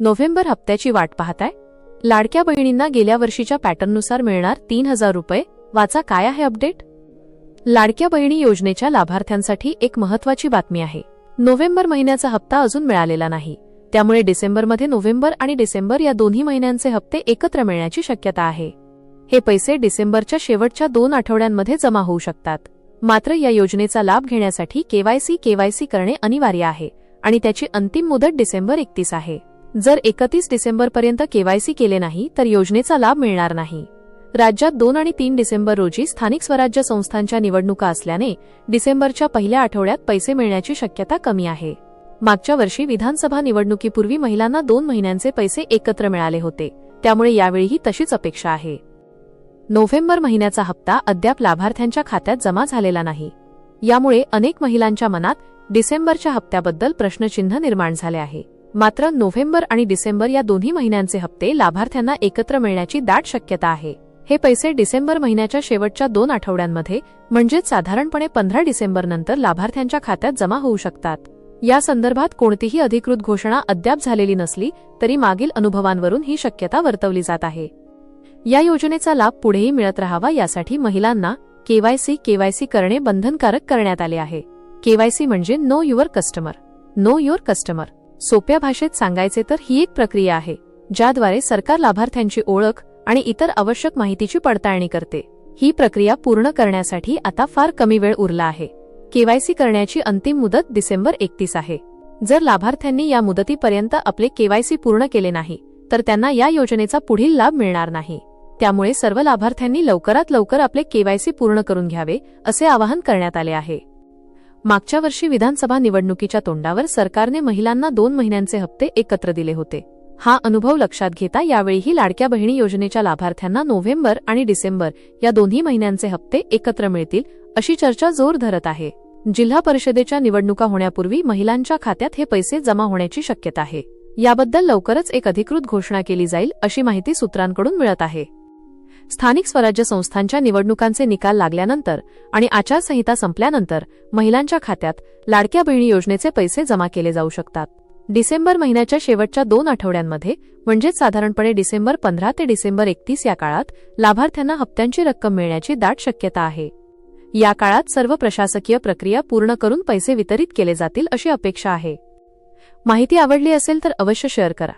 November हप्त्याची वाट पाहताय? लाडक्या बहिणींना गेल्या वर्षीच्या पॅटर्ननुसार मिळणार तीन हजार रुपये. वाचा काय आहे अपडेट? लाडक्या बहिणी योजनेच्या लाभार्थ्यांसाठी एक महत्वाची बातमी आहे. नोव्हेंबर महिन्याचा हप्ता अजून मिळालेला नाही. त्यामुळे डिसेंबरमध्ये नोव्हेंबर आणि डिसेंबर या दोन्ही महिन्यांचे हप्ते एकत्र मिळण्याची शक्यता आहे. हे पैसे डिसेंबरच्या शेवटच्या दोन आठवड्यांमध्ये जमा होऊ शकतात. मात्र या योजनेचा लाभ घेण्यासाठी केवायसी केवायसी करणे अनिवार्य आहे आणि त्याची अंतिम मुदत डिसेंबर एकतीस आहे. जर एकतीस डिसेंबरपर्यंत केवायसी केले नाही तर योजनेचा लाभ मिळणार नाही. राज्यात दोन आणि तीन डिसेंबर रोजी स्थानिक स्वराज्य संस्थांच्या निवडणुका असल्याने डिसेंबरच्या पहिल्या आठवड्यात पैसे मिळण्याची शक्यता कमी आहे. मागच्या वर्षी विधानसभा निवडणुकीपूर्वी महिलांना दोन महिन्यांचे पैसे एकत्र मिळाले होते त्यामुळे यावेळीही तशीच अपेक्षा आहे. नोव्हेंबर महिन्याचा हप्ता अद्याप लाभार्थ्यांच्या खात्यात जमा झालेला नाही. यामुळे अनेक महिलांच्या मनात डिसेंबरच्या हप्त्याबद्दल प्रश्नचिन्ह निर्माण झाले आहे. मात्र नोव्हेंबर आणि डिसेंबर या दोन्ही महिन्यांचे हप्ते लाभार्थ्यांना एकत्र मिळण्याची दाट शक्यता आहे. हे पैसे डिसेंबर महिन्याच्या शेवटच्या दोन आठवड्यांमध्ये म्हणजेच साधारणपणे पंधरा डिसेंबर नंतर लाभार्थ्यांच्या खात्यात जमा होऊ शकतात. या संदर्भात कोणतीही अधिकृत घोषणा अद्याप झालेली नसली तरी मागील अनुभवांवरून ही शक्यता वर्तवली जात आहे. या योजनेचा लाभ पुढेही मिळत राहावा यासाठी महिलांना केवायसी केवायसी करणे बंधनकारक करण्यात आले आहे. केवायसी म्हणजे know your customer. Know your customer. सोप्या भाषेत सांगायचे तर ही एक प्रक्रिया आहे ज्याद्वारे सरकार लाभार्थ्यांची ओळख आणि इतर आवश्यक माहितीची पडताळणी करते. ही प्रक्रिया पूर्ण करण्यासाठी आता फार कमी वेळ उरला आहे. केवायसी करण्याची अंतिम मुदत डिसेंबर एकतीस आहे. जर लाभार्थ्यांनी या मुदतीपर्यंत आपले केवायसी पूर्ण केले नाही तर त्यांना या योजनेचा पुढील लाभ मिळणार नाही. त्यामुळे सर्व लाभार्थ्यांनी लवकरात लवकर आपले केवायसी पूर्ण करून घ्यावे असे आवाहन करण्यात आले आहे. मागच्या वर्षी विधानसभा निवडणुकीच्या तोंडावर सरकारने महिलांना दोन महिन्यांचे हप्ते एकत्र दिले होते. हा अनुभव लक्षात घेता यावेळीही लाडक्या बहिणी योजनेच्या लाभार्थ्यांना नोव्हेंबर आणि डिसेंबर या दोन्ही महिन्यांचे हप्ते एकत्र मिळतील अशी चर्चा जोर धरत आहे. जिल्हा परिषदेच्या निवडणुका होण्यापूर्वी महिलांच्या खात्यात हे पैसे जमा होण्याची शक्यता आहे. याबद्दल लवकरच एक अधिकृत घोषणा केली जाईल अशी माहिती सूत्रांकडून मिळत आहे. स्थानिक स्वराज्य संस्थांच्या निवडणुकांचे निकाल लागल्यानंतर आणि आचारसंहिता संपल्यानंतर महिलांच्या खात्यात लाडक्या बहिणी योजनेचे पैसे जमा केले जाऊ शकतात. डिसेंबर महिन्याच्या शेवटच्या दोन आठवड्यांमध्ये म्हणजेच साधारणपणे डिसेंबर पंधरा ते डिसेंबर एकतीस या काळात लाभार्थ्यांना हप्त्यांची रक्कम मिळण्याची दाट शक्यता आहे. या काळात सर्व प्रशासकीय प्रक्रिया पूर्ण करून पैसे वितरित केले जातील अशी अपेक्षा आहे. माहिती आवडली असेल तर अवश्य शेअर करा.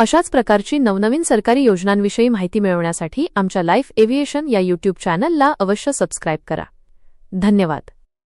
अशाच प्रकारची नवनवीन सरकारी योजनांविषयी माहिती मिळवण्यासाठी आमच्या लाईफ एव्हिएशन या यूट्यूब चॅनलला अवश्य सबस्क्राईब करा. धन्यवाद.